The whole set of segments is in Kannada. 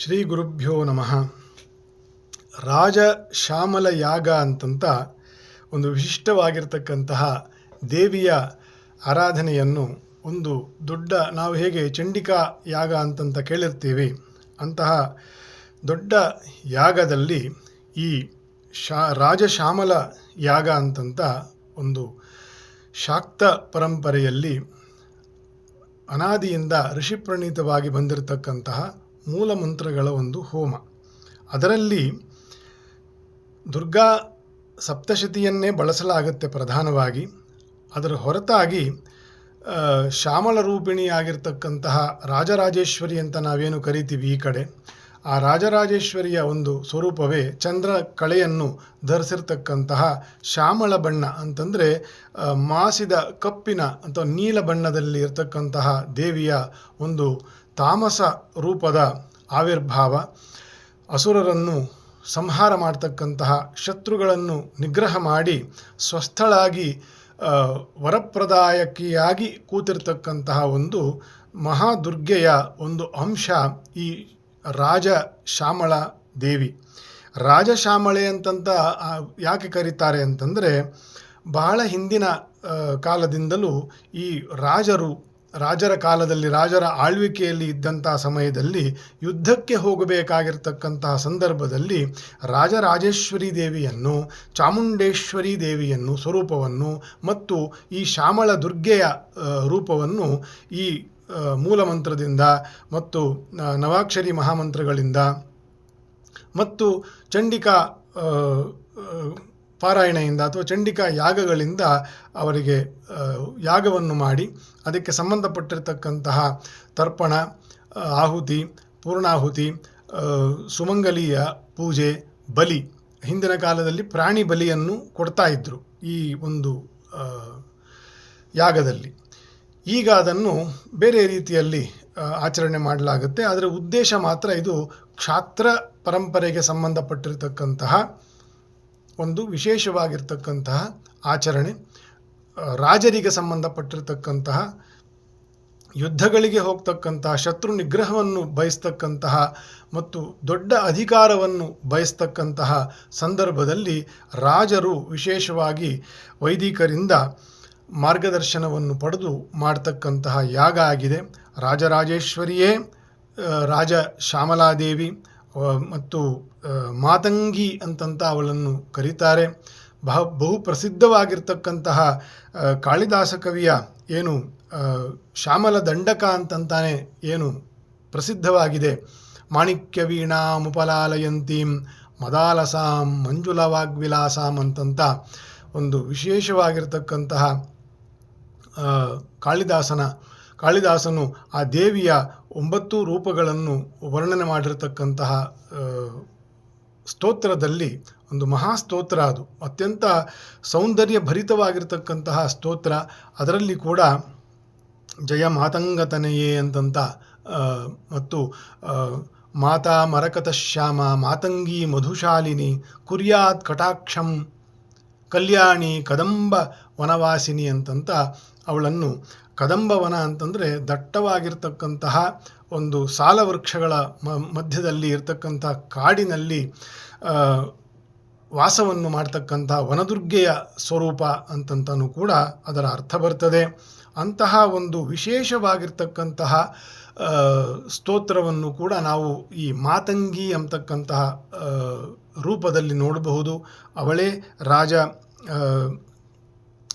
ಶ್ರೀ ಗುರುಭ್ಯೋ ನಮಃ. ರಾಜ ಶ್ಯಾಮಲ ಯಾಗ ಅಂತಂತ ಒಂದು ವಿಶಿಷ್ಟವಾಗಿರ್ತಕ್ಕಂತಹ ದೇವಿಯ ಆರಾಧನೆಯನ್ನು ಒಂದು ದೊಡ್ಡ, ನಾವು ಹೇಗೆ ಚಂಡಿಕಾ ಯಾಗ ಅಂತಂತ ಕೇಳಿರ್ತೀವಿ. ಅಂತಹ ದೊಡ್ಡ ಯಾಗದಲ್ಲಿ ಈ ಶಾ, ರಾಜಶ್ಯಾಮಲ ಯಾಗ ಅಂತಂತ ಒಂದು ಶಾಕ್ತ ಪರಂಪರೆಯಲ್ಲಿ ಅನಾದಿಯಿಂದ ಋಷಿಪ್ರಣೀತವಾಗಿ ಬಂದಿರತಕ್ಕಂತಹ ಮೂಲ ಮಂತ್ರಗಳ ಒಂದು ಹೋಮ. ಅದರಲ್ಲಿ ದುರ್ಗಾ ಸಪ್ತಶತಿಯನ್ನೇ ಬಳಸಲಾಗುತ್ತೆ ಪ್ರಧಾನವಾಗಿ. ಅದರ ಹೊರತಾಗಿ ಶ್ಯಾಮಳ ರೂಪಿಣಿಯಾಗಿರ್ತಕ್ಕಂತಹ ರಾಜರಾಜೇಶ್ವರಿ ಅಂತ ನಾವೇನು ಕರಿತೀವಿ ಈ ಕಡೆ, ಆ ರಾಜರಾಜೇಶ್ವರಿಯ ಒಂದು ಸ್ವರೂಪವೇ ಚಂದ್ರ ಕಳೆಯನ್ನು ಧರಿಸಿರ್ತಕ್ಕಂತಹ ಶ್ಯಾಮಳ ಬಣ್ಣ ಅಂತಂದರೆ ಮಾಸಿದ ಕಪ್ಪಿನ ಅಥವಾ ನೀಲ ಬಣ್ಣದಲ್ಲಿ ಇರತಕ್ಕಂತಹ ದೇವಿಯ ಒಂದು ತಾಮಸ ರೂಪದ ಆವಿರ್ಭಾವ, ಅಸುರರನ್ನು ಸಂಹಾರ ಮಾಡ್ತಕ್ಕಂತಹ ಶತ್ರುಗಳನ್ನು ನಿಗ್ರಹ ಮಾಡಿ ಸ್ವಸ್ಥಳಾಗಿ ವರಪ್ರದಾಯಕಿಯಾಗಿ ಕೂತಿರ್ತಕ್ಕಂತಹ ಒಂದು ಮಹಾದುರ್ಗೆಯ ಒಂದು ಅಂಶ ಈ ರಾಜ ಶ್ಯಾಮಳ ದೇವಿ. ರಾಜಶ್ಯಾಮಳೆ ಅಂತಂತ ಯಾಕೆ ಕರೀತಾರೆ ಅಂತಂದರೆ, ಬಹಳ ಹಿಂದಿನ ಕಾಲದಿಂದಲೂ ಈ ರಾಜರು ರಾಜರ ಕಾಲದಲ್ಲಿ, ರಾಜರ ಆಳ್ವಿಕೆಯಲ್ಲಿ ಇದ್ದಂತಹ ಸಮಯದಲ್ಲಿ ಯುದ್ಧಕ್ಕೆ ಹೋಗಬೇಕಾಗಿರ್ತಕ್ಕಂತಹ ಸಂದರ್ಭದಲ್ಲಿ ರಾಜರಾಜೇಶ್ವರಿ ದೇವಿಯನ್ನು, ಚಾಮುಂಡೇಶ್ವರಿ ದೇವಿಯನ್ನು ಸ್ವರೂಪವನ್ನು ಮತ್ತು ಈ ಶ್ಯಾಮಳ ದುರ್ಗೆಯ ರೂಪವನ್ನು ಈ ಮೂಲಮಂತ್ರದಿಂದ ಮತ್ತು ನವಾಕ್ಷರಿ ಮಹಾಮಂತ್ರಗಳಿಂದ ಮತ್ತು ಚಂಡಿಕಾ ಪಾರಾಯಣೆಯಿಂದ ಅಥವಾ ಚಂಡಿಕಾ ಯಾಗಗಳಿಂದ ಅವರಿಗೆ ಯಾಗವನ್ನು ಮಾಡಿ ಅದಕ್ಕೆ ಸಂಬಂಧಪಟ್ಟಿರತಕ್ಕಂತಹ ತರ್ಪಣ ಆಹುತಿ, ಪೂರ್ಣಾಹುತಿ ಸುಮಂಗಲೀಯ ಪೂಜೆ, ಬಲಿ, ಹಿಂದಿನ ಕಾಲದಲ್ಲಿ ಪ್ರಾಣಿ ಬಲಿಯನ್ನು ಕೊಡ್ತಾ ಇದ್ದರು ಈ ಒಂದು ಯಾಗದಲ್ಲಿ. ಈಗ ಅದನ್ನು ಬೇರೆ ರೀತಿಯಲ್ಲಿ ಆಚರಣೆ ಮಾಡಲಾಗುತ್ತೆ. ಅದರ ಉದ್ದೇಶ ಮಾತ್ರ ಇದು ಕ್ಷಾತ್ರ ಪರಂಪರೆಗೆ ಸಂಬಂಧಪಟ್ಟಿರತಕ್ಕಂತಹ ಒಂದು ವಿಶೇಷವಾಗಿರ್ತಕ್ಕಂತಹ ಆಚರಣೆ ರಾಜರಿಗೆ ಸಂಬಂಧಪಟ್ಟಿರ್ತಕ್ಕಂತಹ ಯುದ್ಧಗಳಿಗೆ ಹೋಗ್ತಕ್ಕಂತಹ ಶತ್ರು ನಿಗ್ರಹವನ್ನು ಬಯಸ್ತಕ್ಕಂತಹ ಮತ್ತು ದೊಡ್ಡ ಅಧಿಕಾರವನ್ನು ಬಯಸ್ತಕ್ಕಂತಹ ಸಂದರ್ಭದಲ್ಲಿ ರಾಜರು ವಿಶೇಷವಾಗಿ ವೈದಿಕರಿಂದ ಮಾರ್ಗದರ್ಶನವನ್ನು ಪಡೆದು ಮಾಡ್ತಕ್ಕಂತಹ ಯಾಗ ಆಗಿದೆ. ರಾಜರಾಜೇಶ್ವರಿಯೇ ರಾಜ ಶ್ಯಾಮಲಾದೇವಿ ಮತ್ತು ಮಾತಂಗಿ ಅಂತಂತ ಅವಳನ್ನು ಕರೀತಾರೆ. ಬಹು ಬಹು ಪ್ರಸಿದ್ಧವಾಗಿರ್ತಕ್ಕಂತಹ ಕಾಳಿದಾಸ ಕವಿಯ ಏನು ಶ್ಯಾಮಲ ದಂಡಕ ಅಂತಂತಾನೆ ಏನು ಪ್ರಸಿದ್ಧವಾಗಿದೆ. ಮಾಣಿಕ್ಯ ವೀಣಾ ಮುಪಲಾಲಯಂತೀಂ ಮದಾಲಸಾಂ, ಮಂಜುಲವಾಗ್ವಿಲಾಸಾಂ ಅಂತಂತ ಒಂದು ವಿಶೇಷವಾಗಿರ್ತಕ್ಕಂತಹ ಕಾಳಿದಾಸನ ಕಾಳಿದಾಸನು ಆ ದೇವಿಯ ಒಂಬತ್ತು ರೂಪಗಳನ್ನು ವರ್ಣನೆ ಮಾಡಿರತಕ್ಕಂತಹ ಸ್ತೋತ್ರದಲ್ಲಿ ಒಂದು ಮಹಾಸ್ತೋತ್ರ ಅದು. ಅತ್ಯಂತ ಸೌಂದರ್ಯ ಭರಿತವಾಗಿರ್ತಕ್ಕಂತಹ ಸ್ತೋತ್ರ. ಅದರಲ್ಲಿ ಕೂಡ ಜಯ ಮಾತಂಗತನೆಯೇ ಅಂತಂತ ಮತ್ತು ಮಾತಾ ಮರಕತ ಶ್ಯಾಮ, ಮಾತಂಗಿ ಮಧುಶಾಲಿನಿ, ಕುರ್ಯಾತ್ ಕಟಾಕ್ಷಂ ಕಲ್ಯಾಣಿ ಕದಂಬ ವನವಾಸಿನಿ ಅಂತಂತ ಅವಳನ್ನು. ಕದಂಬವನ ಅಂತಂದರೆ ದಟ್ಟವಾಗಿರ್ತಕ್ಕಂತಹ ಒಂದು ಸಾಲವೃಕ್ಷಗಳ ಮಧ್ಯದಲ್ಲಿ ಇರತಕ್ಕಂಥ ಕಾಡಿನಲ್ಲಿ ವಾಸವನ್ನು ಮಾಡ್ತಕ್ಕಂಥ ವನದುರ್ಗೆಯ ಸ್ವರೂಪ ಅಂತಂತನೂ ಕೂಡ ಅದರ ಅರ್ಥ ಬರ್ತದೆ. ಅಂತಹ ಒಂದು ವಿಶೇಷವಾಗಿರ್ತಕ್ಕಂತಹ ಸ್ತೋತ್ರವನ್ನು ಕೂಡ ನಾವು ಈ ಮಾತಂಗಿ ಅಂತಕ್ಕಂತಹ ರೂಪದಲ್ಲಿ ನೋಡಬಹುದು. ಅವಳೇ ರಾಜ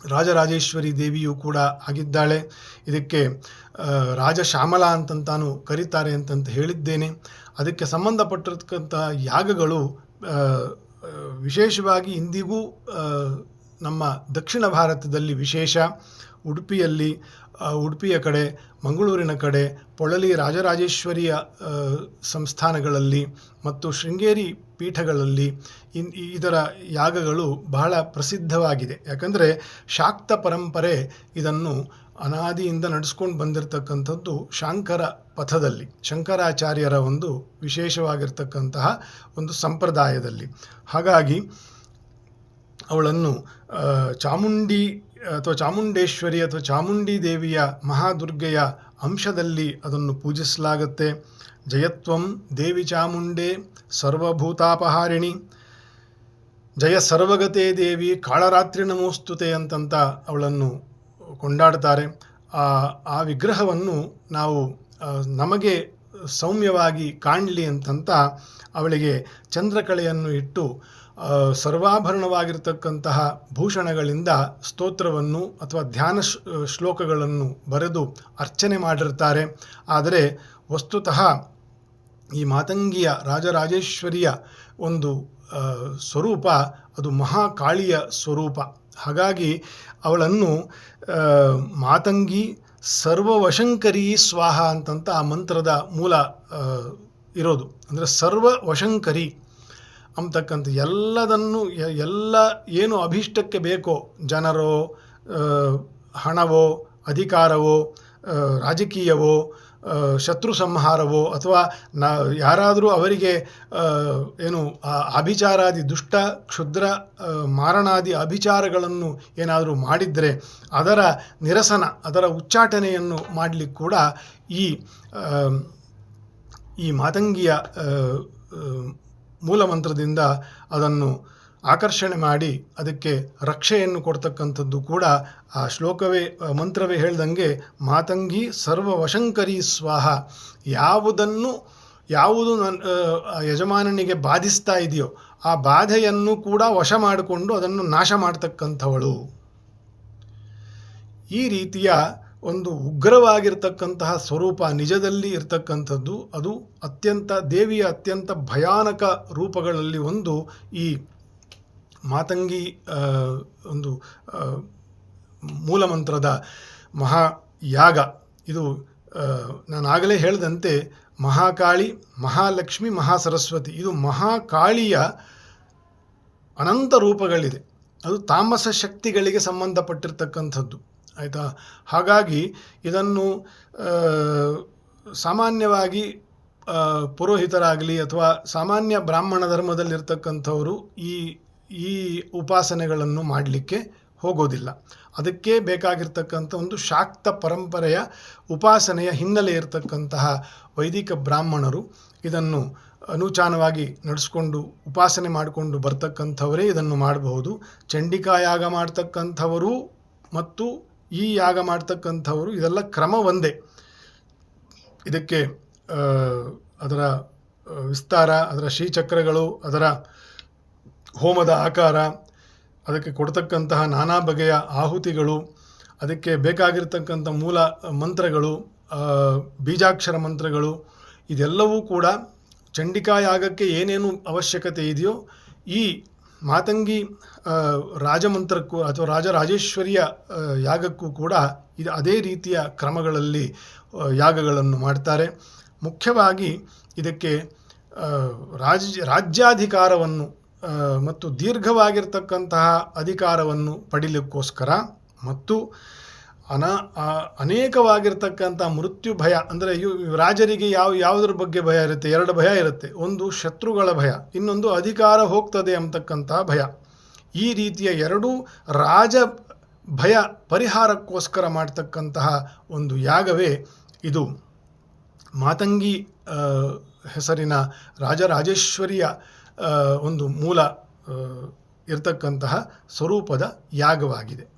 ರಾಜರಾಜೇಶ್ವರಿ ದೇವಿಯೂ ಕೂಡ ಆಗಿದ್ದಾಳೆ. ಇದಕ್ಕೆ ರಾಜ ಶ್ಯಾಮಲ ಅಂತಂತಾನು ಕರೀತಾರೆ ಅಂತಂತ ಹೇಳಿದ್ದೇನೆ. ಅದಕ್ಕೆ ಸಂಬಂಧಪಟ್ಟಿರ್ತಕ್ಕಂಥ ಯಾಗಗಳು ವಿಶೇಷವಾಗಿ ಇಂದಿಗೂ ನಮ್ಮ ದಕ್ಷಿಣ ಭಾರತದಲ್ಲಿ ವಿಶೇಷ. ಉಡುಪಿಯಲ್ಲಿ ಉಡುಪಿಯ ಕಡೆ, ಮಂಗಳೂರಿನ ಕಡೆ, ಪೊಳಲಿ ರಾಜರಾಜೇಶ್ವರಿಯ ಸಂಸ್ಥಾನಗಳಲ್ಲಿ ಮತ್ತು ಶೃಂಗೇರಿ ಪೀಠಗಳಲ್ಲಿ ಇನ್ ಇದರ ಯಾಗಗಳು ಬಹಳ ಪ್ರಸಿದ್ಧವಾಗಿದೆ. ಯಾಕಂದರೆ ಶಾಕ್ತ ಪರಂಪರೆ ಇದನ್ನು ಅನಾದಿಯಿಂದ ನಡೆಸ್ಕೊಂಡು ಬಂದಿರತಕ್ಕಂಥದ್ದು ಶಾಂಕರ ಪಥದಲ್ಲಿ, ಶಂಕರಾಚಾರ್ಯರ ಒಂದು ವಿಶೇಷವಾಗಿರ್ತಕ್ಕಂತಹ ಒಂದು ಸಂಪ್ರದಾಯದಲ್ಲಿ. ಹಾಗಾಗಿ ಅವಳನ್ನು ಚಾಮುಂಡಿ ಅಥವಾ ಚಾಮುಂಡೇಶ್ವರಿ ಅಥವಾ ಚಾಮುಂಡಿ ದೇವಿಯ ಮಹಾದುರ್ಗೆಯ ಅಂಶದಲ್ಲಿ ಅದನ್ನು ಪೂಜಿಸಲಾಗುತ್ತೆ. ಜಯತ್ವಂ ದೇವಿ ಚಾಮುಂಡೆ ಸರ್ವಭೂತಾಪಹಾರಿಣಿ. ಜಯ ಸರ್ವಗತೆ ದೇವಿ ಕಾಳರಾತ್ರಿ ನಮೋಸ್ತುತೆ ಅಂತಂತ ಅವಳನ್ನು ಕೊಂಡಾಡ್ತಾರೆ. ಆ ವಿಗ್ರಹವನ್ನು ನಾವು ನಮಗೆ ಸೌಮ್ಯವಾಗಿ ಕಾಣಲಿ ಅಂತಂತ ಅವಳಿಗೆ ಚಂದ್ರಕಳೆಯನ್ನು ಇಟ್ಟು ಸರ್ವಾಭರಣವಾಗಿರತಕ್ಕಂತಹ ಭೂಷಣಗಳಿಂದ ಸ್ತೋತ್ರವನ್ನು ಅಥವಾ ಧ್ಯಾನ ಶ್ಲೋಕಗಳನ್ನು ಬರೆದು ಅರ್ಚನೆ ಮಾಡಿರ್ತಾರೆ. ಆದರೆ ವಸ್ತುತಃ ಈ ಮಾತಂಗಿಯ ರಾಜರಾಜೇಶ್ವರಿಯ ಒಂದು ಸ್ವರೂಪ ಅದು ಮಹಾಕಾಳಿಯ ಸ್ವರೂಪ. ಹಾಗಾಗಿ ಅವಳನ್ನು ಮಾತಂಗಿ ಸರ್ವವಶಂಕರಿ ಸ್ವಾಹ ಅಂತಂತ ಆ ಮಂತ್ರದ ಮೂಲ ಇರೋದು. ಅಂದರೆ ಸರ್ವವಶಂಕರಿ ಅಂತಕ್ಕಂಥ ಎಲ್ಲದನ್ನು ಎಲ್ಲ ಏನು ಅಭೀಷ್ಟಕ್ಕೆ ಬೇಕೋ, ಜನರೋ ಹಣವೋ, ಅಧಿಕಾರವೋ ರಾಜಕೀಯವೋ ಶತ್ರು ಸಂಹಾರವೋ ಅಥವಾ ನಾ, ಯಾರಾದರೂ ಅವರಿಗೆ ಏನು ಅಭಿಚಾರಾದಿ ದುಷ್ಟ, ಕ್ಷುದ್ರ ಮಾರಣಾದಿ ಅಭಿಚಾರಗಳನ್ನು ಏನಾದರೂ ಮಾಡಿದರೆ ಅದರ ನಿರಸನ, ಅದರ ಉಚ್ಚಾಟನೆಯನ್ನು ಮಾಡಲಿಕ್ಕೆ ಕೂಡ ಈ ಈ ಮಾತಂಗಿಯ ಮೂಲಮಂತ್ರದಿಂದ ಅದನ್ನು ಆಕರ್ಷಣೆ ಮಾಡಿ ಅದಕ್ಕೆ ರಕ್ಷೆಯನ್ನು ಕೊಡ್ತಕ್ಕಂಥದ್ದು ಕೂಡ ಆ ಶ್ಲೋಕವೇ ಮಂತ್ರವೇ ಹೇಳ್ದಂಗೆ, ಮಾತಂಗಿ ಸರ್ವವಶಂಕರಿ ಸ್ವಾಹ, ಯಾವುದನ್ನು, ಯಾವುದು ನನ್ನ ಯಜಮಾನನಿಗೆ ಬಾಧಿಸ್ತಾ ಇದೆಯೋ ಆ ಬಾಧೆಯನ್ನು ಕೂಡ ವಶ ಮಾಡಿಕೊಂಡು ಅದನ್ನು ನಾಶ ಮಾಡ್ತಕ್ಕಂಥವಳು. ಈ ರೀತಿಯ ಒಂದು ಉಗ್ರವಾಗಿರ್ತಕ್ಕಂತಹ ಸ್ವರೂಪ ನಿಜದಲ್ಲಿ ಇರತಕ್ಕಂಥದ್ದು, ಅದು ಅತ್ಯಂತ ದೇವಿಯ ಅತ್ಯಂತ ಭಯಾನಕ ರೂಪಗಳಲ್ಲಿ ಒಂದು ಈ ಮಾತಂಗಿ ಒಂದು ಮೂಲಮಂತ್ರದ ಮಹಾಯಾಗ. ಇದು ನಾನು ಆಗಲೇ ಹೇಳಿದಂತೆ ಮಹಾಕಾಳಿ, ಮಹಾಲಕ್ಷ್ಮಿ, ಮಹಾಸರಸ್ವತಿ. ಇದು ಮಹಾಕಾಳಿಯ ಅನಂತ ರೂಪಗಳಿದೆ. ಅದು ತಾಮಸ ಶಕ್ತಿಗಳಿಗೆ ಸಂಬಂಧಪಟ್ಟಿರ್ತಕ್ಕಂಥದ್ದು. ಆಯಿತಾ? ಹಾಗಾಗಿ ಇದನ್ನು ಸಾಮಾನ್ಯವಾಗಿ ಪುರೋಹಿತರಾಗಲಿ ಅಥವಾ ಸಾಮಾನ್ಯ ಬ್ರಾಹ್ಮಣ ಧರ್ಮದಲ್ಲಿರ್ತಕ್ಕಂಥವರು ಈ ಈ ಉಪಾಸನೆಗಳನ್ನು ಮಾಡಲಿಕ್ಕೆ ಹೋಗೋದಿಲ್ಲ. ಅದಕ್ಕೆ ಬೇಕಾಗಿರ್ತಕ್ಕಂಥ ಒಂದು ಶಾಕ್ತ ಪರಂಪರೆಯ ಉಪಾಸನೆಯ ಹಿನ್ನೆಲೆ ಇರತಕ್ಕಂತಹ ವೈದಿಕ ಬ್ರಾಹ್ಮಣರು ಇದನ್ನು ಅನುಚಾನವಾಗಿ ನಡೆಸ್ಕೊಂಡು ಉಪಾಸನೆ ಮಾಡಿಕೊಂಡು ಬರ್ತಕ್ಕಂಥವರೇ ಇದನ್ನು ಮಾಡಬಹುದು. ಚಂಡಿಕಾ ಯಾಗ ಮಾಡ್ತಕ್ಕಂಥವರು ಮತ್ತು ಈ ಯಾಗ ಮಾಡ್ತಕ್ಕಂಥವರು ಇದೆಲ್ಲ ಕ್ರಮ ಒಂದೇ. ಇದಕ್ಕೆ ಅದರ ವಿಸ್ತಾರ, ಅದರ ಶ್ರೀಚಕ್ರಗಳು, ಅದರ ಹೋಮದ ಆಕಾರ, ಅದಕ್ಕೆ ಕೊಡ್ತಕ್ಕಂತಹ ನಾನಾ ಬಗೆಯ ಆಹುತಿಗಳು, ಅದಕ್ಕೆ ಬೇಕಾಗಿರ್ತಕ್ಕಂಥ ಮೂಲ ಮಂತ್ರಗಳು ಬೀಜಾಕ್ಷರ ಮಂತ್ರಗಳು, ಇದೆಲ್ಲವೂ ಕೂಡ ಚಂಡಿಕಾ ಯಾಗಕ್ಕೆ ಏನೇನು ಅವಶ್ಯಕತೆ ಇದೆಯೋ ಈ ಮಾತಂಗಿ ರಾಜಮಂತ್ರಕ್ಕೂ ಅಥವಾ ರಾಜರಾಜೇಶ್ವರಿಯ ಯಾಗಕ್ಕೂ ಕೂಡ ಇದು ಅದೇ ರೀತಿಯ ಕ್ರಮಗಳಲ್ಲಿ ಯಾಗಗಳನ್ನು ಮಾಡ್ತಾರೆ. ಮುಖ್ಯವಾಗಿ ಇದಕ್ಕೆ ರಾಜ್, ರಾಜ್ಯಾಧಿಕಾರವನ್ನು ಮತ್ತು ದೀರ್ಘವಾಗಿರ್ತಕ್ಕಂತಹ ಅಧಿಕಾರವನ್ನು ಪಡಿಲಿಕ್ಕೋಸ್ಕರ ಮತ್ತು ಅನಾ ಅನೇಕವಾಗಿರ್ತಕ್ಕಂಥ ಮೃತ್ಯು ಭಯ, ಅಂದರೆ ರಾಜರಿಗೆ ಯಾವ, ಯಾವುದ್ರ ಬಗ್ಗೆ ಭಯ ಇರುತ್ತೆ? ಎರಡು ಭಯ ಇರುತ್ತೆ. ಒಂದು ಶತ್ರುಗಳ ಭಯ, ಇನ್ನೊಂದು ಅಧಿಕಾರ ಹೋಗ್ತದೆ ಅಂತಕ್ಕಂತಹ ಭಯ. ಈ ರೀತಿಯ ಎರಡೂ ರಾಜ ಭಯ ಪರಿಹಾರಕ್ಕೋಸ್ಕರ ಮಾಡ್ತಕ್ಕಂತಹ ಒಂದು ಯಾಗವೇ ಇದು. ಮಾತಂಗಿ ಹೆಸರಿನ ರಾಜರಾಜೇಶ್ವರಿಯ ಒಂದು ಮೂಲ ಇರತಕ್ಕಂತಹ ಸ್ವರೂಪದ ಯಾಗವಾಗಿದೆ.